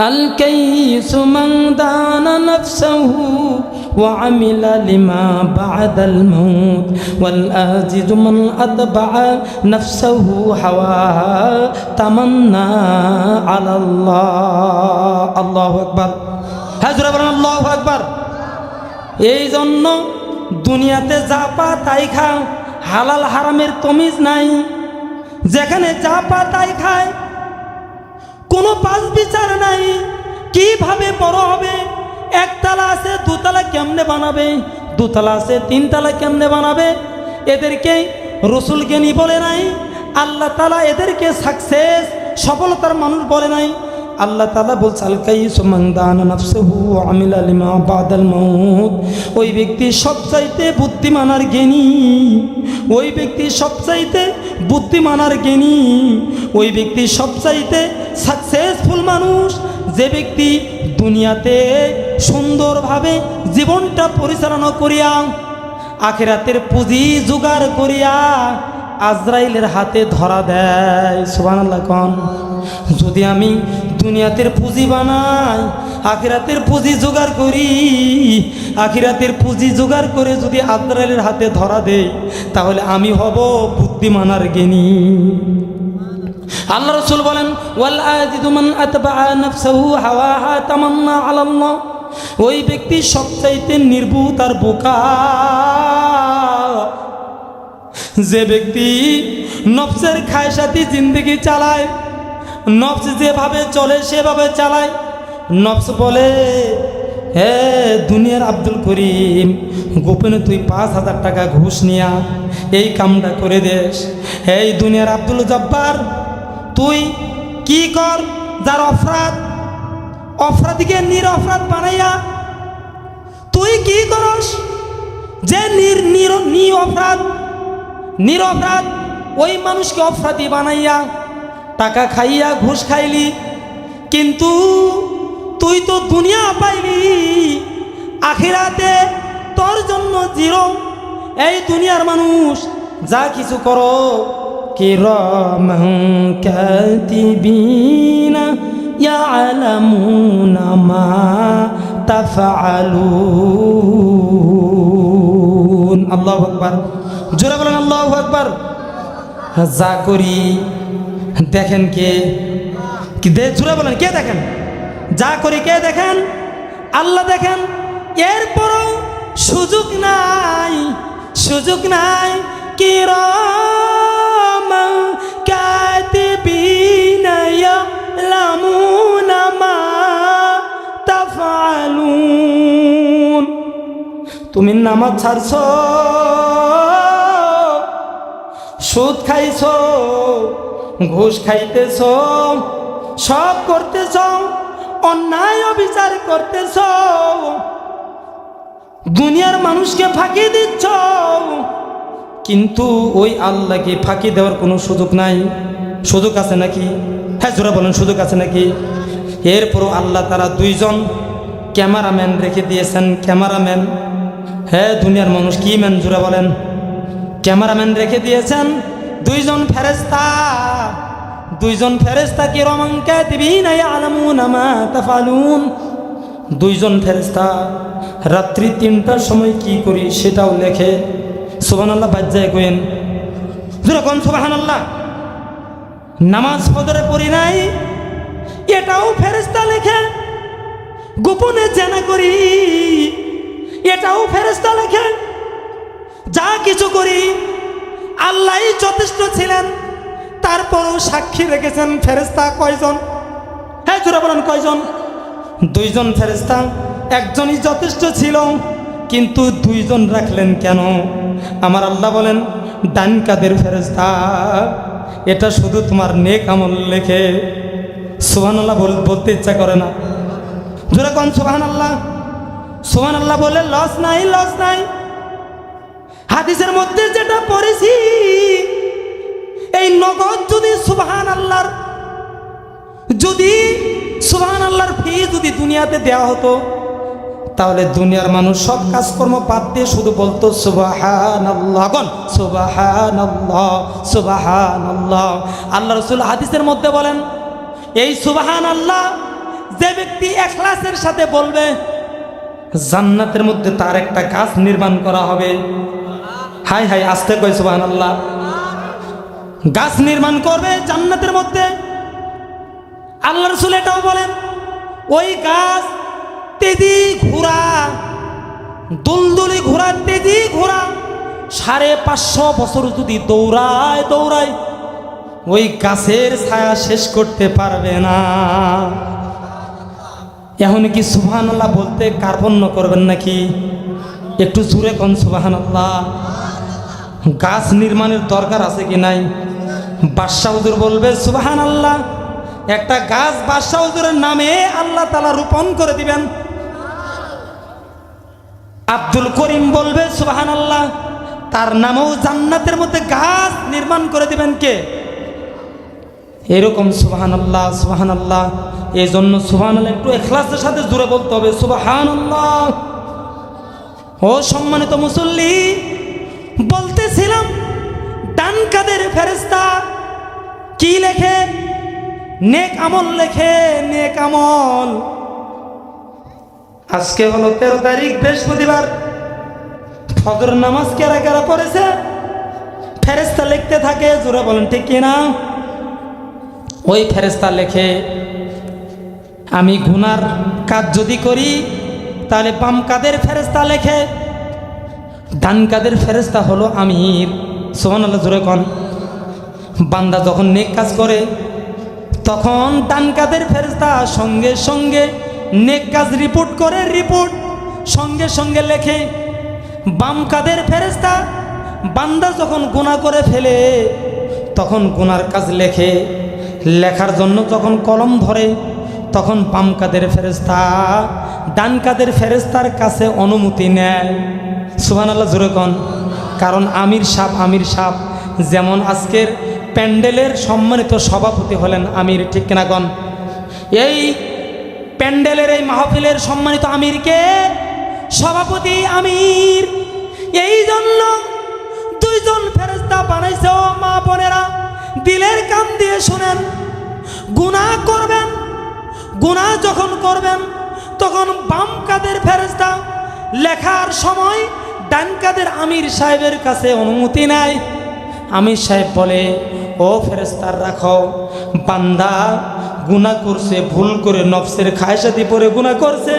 الكيس من دان نفسه وعمل لما بعد الموت والآزز من أتبع نفسه هواها تمنى على الله الله أكبر হাজরা বলেন আল্লাহ আকবার এই জন্য দুনিয়াতে যা পা তাই খাও হালাল হারামের তমিজ নাই যেখানে যা পা তাই খায় কোনো পাঁচ বিচার নাই। কীভাবে বড় হবে? একতলা আছে দুতলা কেমনে বানাবে? দুতলা আছে তিনতলা কেমনে বানাবে? এদেরকে রসুল জ্ঞানী বলে নাই, আল্লাহ তালা এদেরকে সাকসেস সফলতার মানুষ বলে নাই। আল্লাহ তালা বলছে আলকাই সুমন্দান ওই ব্যক্তি সবচাইতে বুদ্ধিমান আর জ্ঞানী। ওই ব্যক্তি সবচাইতে বুদ্ধিমান আর জ্ঞানী, ওই ব্যক্তি সবচাইতে সাকসেসফুল মানুষ, যে ব্যক্তি দুনিয়াতে সুন্দরভাবে জীবনটা পরিচালনা করিয়া, আখেরাতের পুঁজি জোগাড় করিয়া আজরাইলের হাতে ধরা দেয় সুবান কন। যদি আমি দুনিয়াতের পুঁজি বানাই, আখিরাতের পুঁজি জোগাড় করি, আখিরাতের পুঁজি জোগাড় করে যদি আজরাইলের হাতে ধরা দেই, তাহলে আমি হব বুদ্ধিমানার জ্ঞানী। আল্লাহ রসুল বলেন ওই ব্যক্তি সবচাইতে নির্বুত আর বোকা। যে ব্যক্তি নফসের খায়সাতি জিন্দগি চালায়, নফস যেভাবে চলে সেভাবে চালায়, নফস বলে, হে দুনিয়ার আব্দুল করিম, গোপনে তুই পাঁচ হাজার টাকা ঘুষ নিয়া, এই কামটা করে দেশ। এই দুনিয়ার আব্দুল জব্বার, তুই কি কর? যার অপরাধ নির অপরাধ বানাইয়া তুই কি করস? যে নির নির নি অপরাধ নির অপরাধ ওই মানুষকে অপরাধী বানাইয়া, টাকা খাইয়া ঘুষ খাইলি। কিন্তু তুই তো দুনিয়া পাইলি, আখিরাতে তোর জন্য জিরো। এই দুনিয়ার মানুষ, যা কিছু করো কাতিবিনা আল্লাহু আকবার। জোরে বলেন, আল্লাহু আকবার। যা করি, দেখেন কে। জোরে বলেন, কে দেখেন? যা করি কে দেখেন? আল্লাহ দেখেন। এরপরও সুযোগ নাই সুযোগ নাই। কিরমান কাতিবিনা ইয়ালামুনা মা তাফআলুন। তুমি নামাজ ছাড়ছ। সুদ খাইছ, ঘুষ খাইতেছ, সব করতেছ, অন্যায় অবিচার করতেছ, দুনিয়ার মানুষকে ফাঁকি দিচ্ছ, কিন্তু ওই আল্লাহকে ফাঁকি দেওয়ার কোনো সুযোগ নাই। সুযোগ আছে নাকি? হ্যাঁ জোরা বলেন, সুযোগ আছে নাকি? এরপরও আল্লাহ তারা দুইজন ক্যামেরাম্যান রেখে দিয়েছেন। ক্যামেরাম্যান হ্যাঁ দুনিয়ার মানুষ কি ম্যান, জোরা বলেন। ক্যামেরাম্যান রেখে দিয়েছেন। দুইজন ফেরেস্তা দুইজন ফেরেস্তা কি রমাঙ্কা দিবি আমা তাফালুন? দুইজন ফেরেস্তা রাত্রি তিনটার সময় কি করি সেটাও লেখে। সোহান আল্লাহ বাজ্যায় কোয়েন যেরকম সোহান আল্লাহ নামাজ ফদরে পড়ি নাই, এটাও ফেরেস্তা লেখে। গোপনে জেনা করি, এটাও ফেরেস্তা লেখে। যা কিছু করি, আল্লাহ যথেষ্ট ছিলেন। তারপরও সাক্ষী রেখেছেন ফেরেস্তা কয়জন? হ্যাঁ জোরে বলেন, কয়জন? দুইজন ফেরেস্তা একজনই যথেষ্ট ছিল, কিন্তু দুইজন রাখলেন কেন? আমার আল্লাহ বলেন ডান কাদের ফেরেস্তা এটা শুধু তোমার নেক আমল লেখে। সোহান আল্লাহ বলতে ইচ্ছা করে না। জোরে কন সোহান আল্লাহ সোহান আল্লাহ বলে, লস নাই লস নাই। হাদিসের মধ্যে যেটা পড়েছি, এই নগদ যদি সুবহান আল্লাহর যদি সুবহান আল্লাহর ফি যদি দুনিয়াতে দেওয়া হতো, তাহলে দুনিয়ার মানুষ সব কাজকর্ম বাদ দিয়ে শুধু বলতো সুবাহান আল্লাহ গন সুবাহান আল্লাহ সুবাহান আল্লাহ আল্লাহ রসুল হাদিসের মধ্যে বলেন, এই সুবাহান আল্লাহ যে ব্যক্তি এখলাসের সাথে বলবে, জান্নাতের মধ্যে তার একটা গাছ নির্মাণ করা হবে হাই হাই, আসতে কই সুবাহ আল্লাহ গাছ নির্মাণ করবে জান্নাতের মধ্যে। আল্লাহ রসুল এটাও বলেন, ওই গাছ তেজি ঘোড়া, দুলদুলি ঘোড়া তেজি ঘোড়া, সাড়ে পাঁচশো বছর যদি দৌড়ায় দৌড়ায়, ওই গাছের ছায়া শেষ করতে পারবে না। এখন কি সুবাহান আল্লাহ বলতে কার্পণ্য করবেন নাকি? একটু জুড়ে কন সুবাহান আল্লাহ গাছ নির্মাণের দরকার আছে কি নাই? বাদশাহ হুজুর বলবে সুবাহান আল্লাহ একটা গাছ বাদশাহ হুজুরের নামে আল্লাহ তালা রোপণ করে দিবেন। আব্দুল করিম বলবে সুবাহান আল্লাহ তার নামেও জান্নাতের মধ্যে গাছ নির্মাণ করে দিবেন কে? এরকম সুবাহান আল্লাহ সুবাহান আল্লাহ এই জন্য সুবাহান আল্লাহ একটু এখলাসের সাথে জুড়ে বলতে হবে সুবাহান আল্লাহ ও সম্মানিত মুসল্লি বলতেছিলাম কাদের ফেরেস্তা কি লেখে নেক আমল লেখে, নেক আমল। আজকে হলো তেরো তারিখ, বৃহস্পতিবার। ফজর নামাজ কেরা কেরা পড়েছে? ফেরেস্তা লিখতে থাকে, জোরে বলেন, ঠিক কিনা ওই ফেরেস্তা লেখে, আমি গুনার কাজ যদি করি, তাহলে বাম কাদের ফেরেস্তা লেখে? ডান কাদের ফেরেস্তা হলো আমির। সোহান আল্লাহ জোরে কন। বান্দা যখন নেক কাজ করে, তখন ডান কাদের ফেরেস্তা সঙ্গে সঙ্গে নেক কাজ রিপোর্ট করে রিপোর্ট সঙ্গে সঙ্গে লেখে। বাম কাদের ফেরেস্তা বান্দা যখন গুণা করে ফেলে, তখন গুনার কাজ লেখে। লেখার জন্য যখন কলম ধরে, তখন বাম কাদের ফেরেস্তা ডান কাদের ফেরেস্তার কাছে অনুমতি নেয়। সুহান আল্লাহ কারণ আমির সাপ আমির সাপ যেমন আজকের প্যান্ডেলের সম্মানিত সভাপতি হলেন আমির, ঠিক কিনা কন? এই প্যান্ডেলের, এই মাহফিলের সম্মানিত আমিরকে সভাপতি আমির। এই জন্য দুইজন ফেরেস্তা বানাইছে, ও মা বোনেরা, দিলের কান দিয়ে শোনেন। গুণা করবেন গুণা যখন করবেন, তখন বাম কাদের ফেরেস্তা লেখার সময় ডান কাদের আমির সাহেবের কাছে অনুমতি নেয়। আমির সাহেব বলে, ও ফেরেস্তার রাখো, বান্দা গুণা করছে, ভুল করে নফসের খায়সাতি পরে গুণা করছে।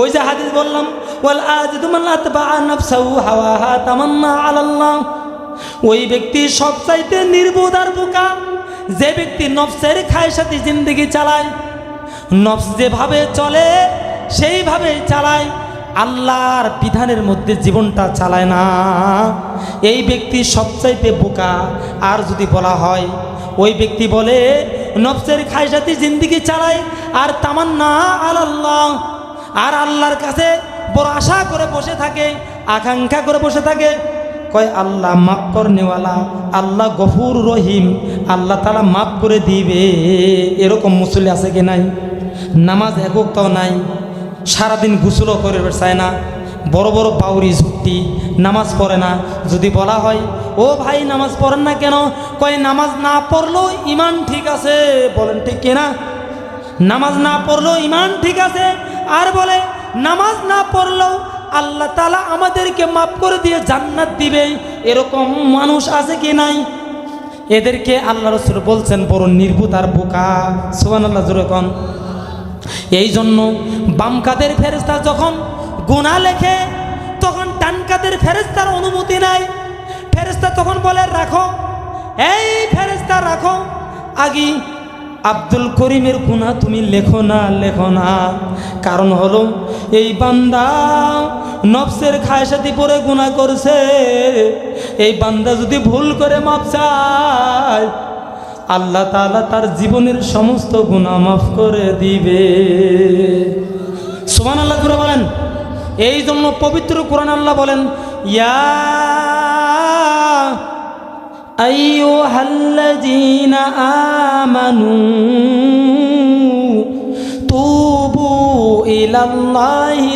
ওই যে হাদিস বললাম, ওয়াল আজ হাওয়াহা তামান্না আলাল্লাহ। ওই ব্যক্তি সবচাইতে নির্বোধ আর বোকা, যে ব্যক্তি নফসের খায়সাতি জিন্দগি চালায়, নফস যেভাবে চলে সেইভাবে চালায়। আল্লাহর বিধানের মধ্যে জীবনটা চালায় না। এই ব্যক্তি সবচাইতে বোকা। আর যদি বলা হয়, ওই ব্যক্তি বলে, নফসের খায়সাতি জিন্দিগি চালায়, আর তামান্না আল্লাহ আর আল্লাহর কাছে বড় আশা করে বসে থাকে, আকাঙ্ক্ষা করে বসে থাকে। কয়, আল্লাহ মাফ করনেওয়ালা আল্লাহ গফুর রহিম, আল্লাহ তালা মাফ করে দিবে। এরকম মুসলি আছে কি নাই? নামাজ এককটাও নাই। সারাদিন গুসলও করে চায় না, বড় বড় বাউরি ঝুঁকটি নামাজ পড়ে না। যদি বলা হয়, ও ভাই, নামাজ পড়েন না কেন? কয়, নামাজ না পড়লেও ইমান ঠিক আছে। বলেন, ঠিক কিনা নামাজ না পড়লেও ইমান ঠিক আছে। আর বলে, নামাজ না পড়লেও আল্লাহ তালা আমাদেরকে মাফ করে দিয়ে জান্নাত দিবে। এরকম মানুষ আছে কি নাই? এদেরকে আল্লাহ রসুল বলছেন, বড় নির্ভুত আর বোকা। সুবান আল্লাহ জুরেকন এই জন্য বাম কাদের ফেরেস্তা যখন গুণা লেখে, তখন ডান কাদের ফেরেস্তার অনুমতি নাই। ফেরেস্তা তখন বলে, রাখো, এই ফেরেস্তা রাখো। আগি আব্দুল করিমের গুণা তুমি লেখো না লেখো না। কারণ হলো, এই বান্দা নফসের খায়সাতি পরে গুণা করছে। এই বান্দা যদি ভুল করে মাপ চায় আল্লাহ তালা তার জীবনের সমস্ত গুণা মাফ করে দিবে। সোমান আল্লাহ করে বলেন। এই জন্য পবিত্র কোরআন আল্লাহ বলেন, ইয়া আমানু তুবু ইলাল্লাহি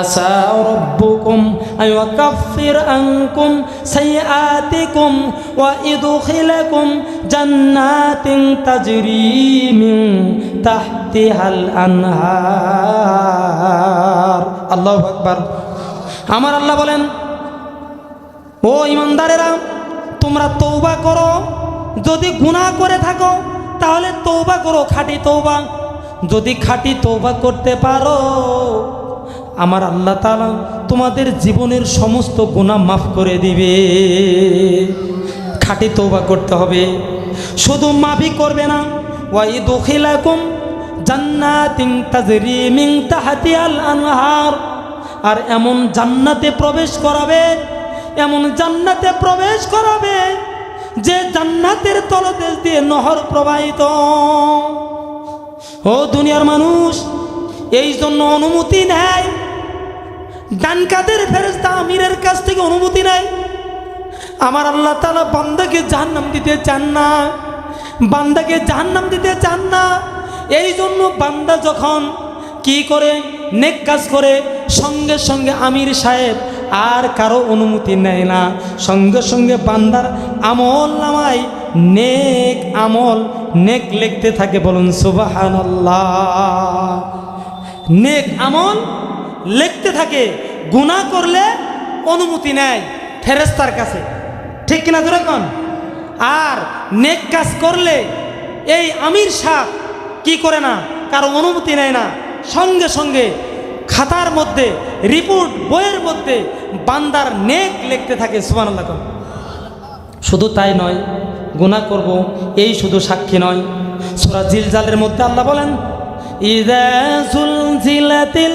আসা রব্বুকুম نصوحا عسى ربكم আইয়াকাফির আনকুম সাইয়াতিকুম ওয়া ইদখিলাকুম জান্নাতিন তাজরি মিন তাহতিহাল আনহার আল্লাহু আকবার আমার আল্লাহ বলেন ও ইমানদারেরা তোমরা তৌবা করো যদি গুনাহ করে থাকো তাহলে তৌবা করো খাঁটি তৌবা যদি খাঁটি তৌবা করতে পারো আমার আল্লাহ তাআলা তোমাদের জীবনের সমস্ত গুনাহ মাফ করে দিবে। খাঁটি তৌবা করতে হবে। শুধু মাফি করবে না ওয়াই দখিলাকুম জান্নাতিন তাজরি মিন তাহতিহাল আনহার। আর এমন জান্নাতে প্রবেশ করাবে, এমন জান্নাতে প্রবেশ করাবে যে জান্নাতের তলদেশ দিয়ে নহর প্রবাহিত। ও দুনিয়ার মানুষ, এই জন্য অনুমতি নেয় ডান কাদের ফেরেস্তা আমিরের কাছ থেকে অনুমতি নেয়। আমার আল্লাহ তালা বান্দাকে জাহান্নাম দিতে চান না। বান্দাকে জাহান্নাম দিতে চান না। এই জন্য বান্দা যখন কি করে, নেক কাজ করে, সঙ্গে সঙ্গে আমির সাহেব আর কারও অনুমতি নেয় না। সঙ্গে সঙ্গে বান্দার আমল নামায় নেক আমল নেক লিখতে থাকে বলুন সুবাহান নেক আমল লিখতে থাকে গুণা করলে অনুমতি নেয় ফেরেস্তার কাছে। ঠিক কিনা ধরে কন? আর নেক কাজ করলে এই আমির শাহ কি করে না? কারও অনুমতি নেয় না। সঙ্গে সঙ্গে খাতার মধ্যে, রিপোর্ট বইয়ের মধ্যে বান্দার নেক লিখতে থাকে সুবানাল্লাহ শুধু তাই নয় গুণা করব, এই শুধু সাক্ষী নয়। সোরা জিলজালের মধ্যে আল্লাহ বলেন, ইদা জুল জিলাতিল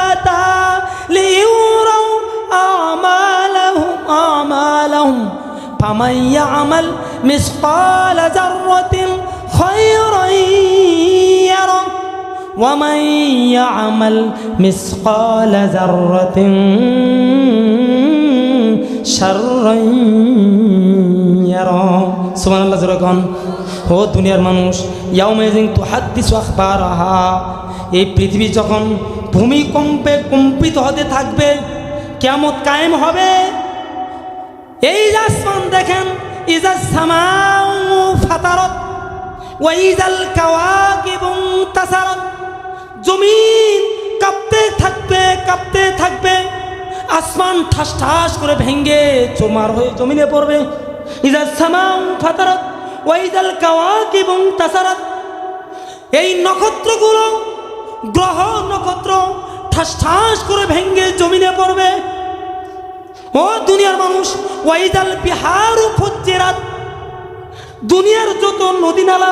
فمن يعمل مثقال ذرة خيرا يره ومن يعمل مثقال ذرة شرا يره سبحان الله জোরগণ ও দুনিয়ার মানুষ ইয়াউমেজিং তু হাদ্দিস আখবারাহা এই পৃথিবী যখন ভূমিকম্পে কম্পিত হতে থাকবে কেমত কায়েম হবে এই যে আসমান দেখেন ইজা সামাউ ফাতারত ওয়াইজাল কাওয়াকিবুন তাসারত জমিন থাকবে, কাঁপতে থাকবে, আসমান ঠাস ঠাস করে ভেঙ্গে চোমার হয়ে জমিনে পড়বে। ইজা সামাউ ফাতারত ওয়াইজাল কাওয়াকিবুন তাসারত এই নক্ষত্রগুলো, গ্রহ নক্ষত্র ঠাস ঠাস করে ভেঙ্গে জমিনে পড়বে। ও দুনিয়ার মানুষ ওয়াইদাল বিহারু ফজ্জেরাত দুনিয়ার যত নদী নালা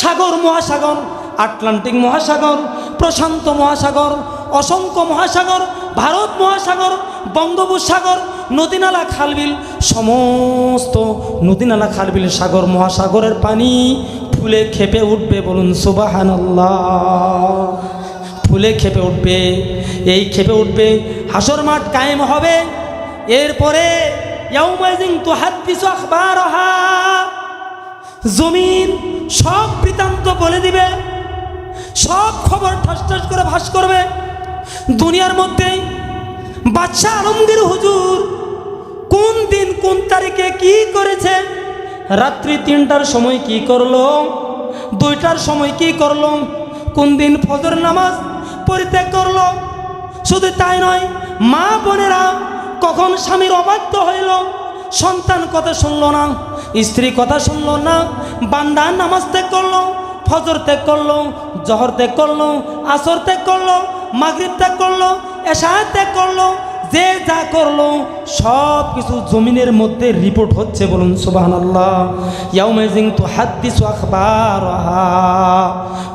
সাগর, মহাসাগর, আটলান্টিক মহাসাগর, প্রশান্ত মহাসাগর, অসংখ্য মহাসাগর, ভারত মহাসাগর, বঙ্গোপসাগর, নদীনালা খালবিল, সমস্ত নদীনালা খালবিল, সাগর, মহাসাগরের পানি ফুলে খেপে উঠবে বলুন সুবাহান ফুলে খেপে উঠবে, এই খেপে উঠবে, হাসর মাঠ কায়েম হবে। এরপরে জমিন সব বৃত্তান্ত বলে দিবে, সব খবর ঠাস ঠাস করে ভাস করবে। দুনিয়ার মধ্যে বাচ্চা আলমগীর হুজুর কোন দিন, কোন তারিখে কি করেছে, রাত্রি তিনটার সময় কি করল, দুইটার সময় কি করল, কোন দিন ফজর নামাজ পরিত্যাগ করল, শুধু তাই নয়, মা বোনেরা কখন স্বামীর অবাধ্য হইল? সন্তান কথা শুনলো না, স্ত্রী কথা শুনল না বান্দা নামাজ ত্যাগ করল, ফজর ত্যাগ করল, জহর ত্যাগ করল, আসর ত্যাগ করল, মাগরিব ত্যাগ করল, এশা ত্যাগ করল, যে যা করল, সব কিছু জমিনের মধ্যে রিপোর্ট হচ্ছে বলুন সুবাহ ইয়াউমেজিং তো হাদ্দিস আখবার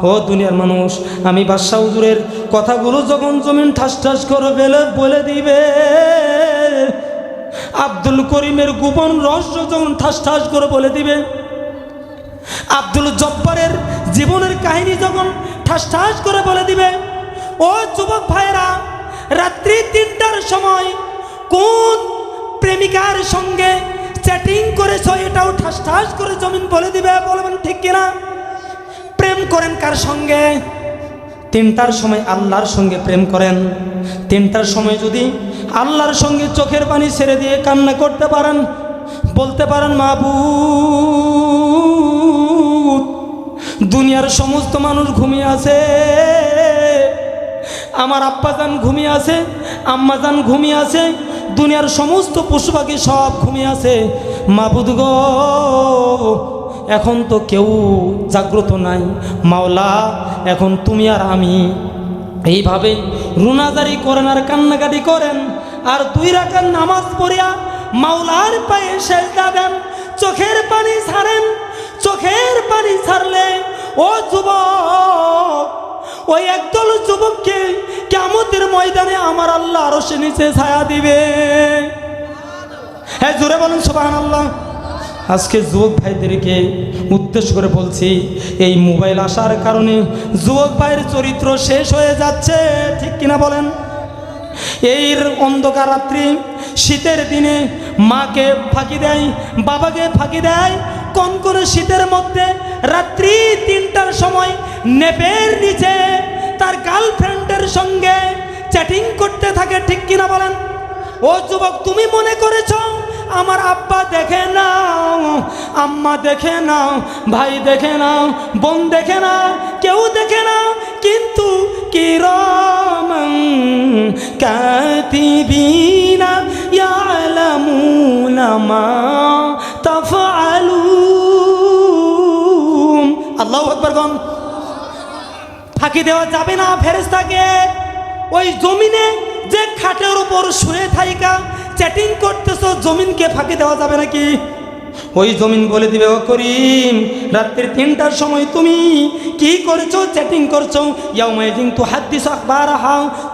ও দুনিয়ার মানুষ, আমি বাদশাহ হুজুরের কথাগুলো যখন জমিন ঠাস ঠাস করে বেলে, বলে দিবে। আব্দুল করিমের গোপন রহস্য যখন ঠাস ঠাস করে বলে দিবে, আব্দুল জব্বারের জীবনের কাহিনী যখন ঠাস ঠাস করে বলে দিবে, ও যুবক ভাইরা রাত্রি তিনটার সময় কোন প্রেমিকার সঙ্গে চ্যাটিং করেছ? এটাও ঠাস ঠাস করে জমিন বলে দিবে। বলবেন ঠিক কিনা? প্রেম করেন কার সঙ্গে? তিনটার সময় আল্লাহর সঙ্গে প্রেম করেন। তিনটার সময় যদি আল্লাহর সঙ্গে চোখের পানি ছেড়ে দিয়ে কান্না করতে পারেন, বলতে পারেন মাবু দুনিয়ার সমস্ত মানুষ ঘুমিয়ে আছে, আমার আব্বাজান ঘুমিয়ে আছে, আম্মাজান ঘুমিয়ে আছে, দুনিয়ার সমস্ত পশু পাখি সব ঘুমিয়ে আছে। মাবুদ গো, এখন তো কেউ জাগ্রত নাই, মাওলা, এখন তুমি আর আমি এইভাবে রুনাজারি করেন আর কান্নাকাটি করেন। আর দুই রাখার নামাজ পড়িয়া মাওলার পায়ে সেজদা দেন, চোখের পানি ছাড়েন, চোখের পানি ছাড়লে, ও যুবক, ওই একদল যুবককে কেমতের ময়দানে আমার আল্লাহ আরও সে নিচে ছায়া দিবে। হ্যাঁ জোরে বলেন সোবাহান আল্লাহ আজকে যুবক ভাইদেরকে উদ্দেশ্য করে বলছি, এই মোবাইল আসার কারণে যুবক ভাইয়ের চরিত্র শেষ হয়ে যাচ্ছে, ঠিক কিনা বলেন? এই অন্ধকার রাত্রি, শীতের দিনে মাকে ফাঁকি দেয়, বাবাকে ফাঁকি দেয়, কোন করে শীতের মধ্যে রাত্রি তিনটার সময় নেপের নিচে তার গার্লফ্রেন্ডের সঙ্গে চ্যাটিং করতে থাকে, ঠিক কিনা বলেন? ও যুবক, তুমি মনে করেছ আমার আব্বা দেখে নাও, আম্মা দেখে নাও, ভাই দেখে নাও, বোন দেখে না কেউ দেখে না কিন্তু কিরমং কাতিবিনা ইয়ালামুনা মা তাফআলুন আল্লাহু আকবার গন ফাঁকি দেওয়া যাবে না ফেরেস্তাকে ওই জমিনে যে খাটের উপর শুয়ে থাইকা চ্যাটিং করতেছ, জমিনকে ফাঁকি দেওয়া যাবে নাকি? ওই জমিন বলে দিবে, ও করিম, রাত্রির তিনটার সময় তুমি কি করেছ? চ্যাটিং করছ? ইয়াও মাইদিন তো হাত দিস আখবার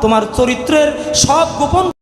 তোমার চরিত্রের সব গোপন